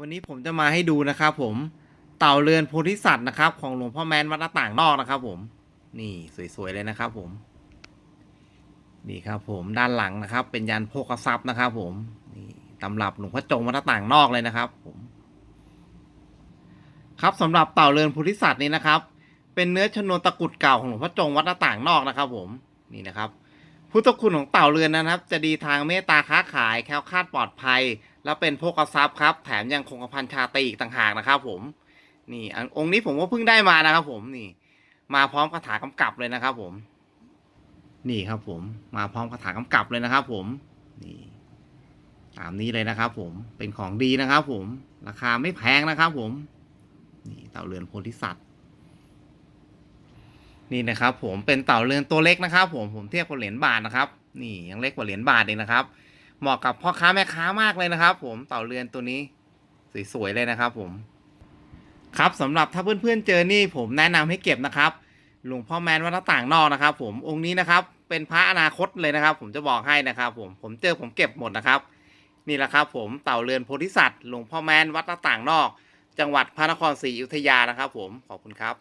วันนี้ผมจะมาให้ดูนะครับผมเต่าเรือนโพธิสัตว์นะครับ ของหลวงพ่อแมนวัดหน้าต่างนอกนะครับ ผม นี่สวยๆเลยนะครับ ผมนี่ครับ ผมด้านหลังนะครับ เป็นยันโภคทรัพย์นะครับ ผมนี่ตำรับหลวงพ่อจงวัดหน้าต่างนอกเลยนะครับ ผม ครับสำหรับเต่าเรือนโพธิสัตว์นี้นะครับ เป็นเนื้อชนวนตะกุดเก่าของหลวงพ่อจงวัดหน้าต่างนอกนะครับ ผมนี่นะครับ พุทธคุณของเต่าเรือนนะครับ จะดีทางเมตตาค้าขายแคล้วคลาดปลอดภัย และเป็นโภคทรัพย์ครับ แถมยังคงกระพันชาตีอีกต่างหากนะครับ ผม นี่อันองค์นี้ผมก็เพิ่งได้มานะครับ ผมนี่ มาพร้อมคาถากำกับเลยนะครับ ผม นี่ครับ ผม มาพร้อมคาถากำกับเลยนะครับ ผม นี่ ตามนี้เลยนะครับ ผม เป็นของดีนะครับ ผม ราคาไม่แพงนะครับ ผม นี่เต่าเรือนโพธิสัตว์นี่นะครับ ผมเป็นเต่าเรือนตัวเล็กนะครับ ผมผมเทียบกับเหรียญบาทนะครับ นี่ยังเล็กกว่าเหรียญบาทเองนะครับ เหมาะกับพ่อค้าแม่ค้ามากเลยนะครับผมเต่าเรือนตัวนี้สวยๆเลยนะครับผมครับสำหรับถ้าเพื่อนๆเจอนี่ผมแนะนำให้เก็บนะครับหลวงพ่อแมนวัดต่างนอกนะครับ ผมองค์นี้นะครับ เป็นพระอนาคตเลยนะครับ ผมจะบอกให้นะครับ ผมผมเจอผมเก็บหมดนะครับ นี่แหละครับผมเต่าเรือนโพธิสัตว์หลวงพ่อแมนวัดต่างนอก จังหวัดพระนครศรีอยุธยานะครับ ผมขอบคุณครับ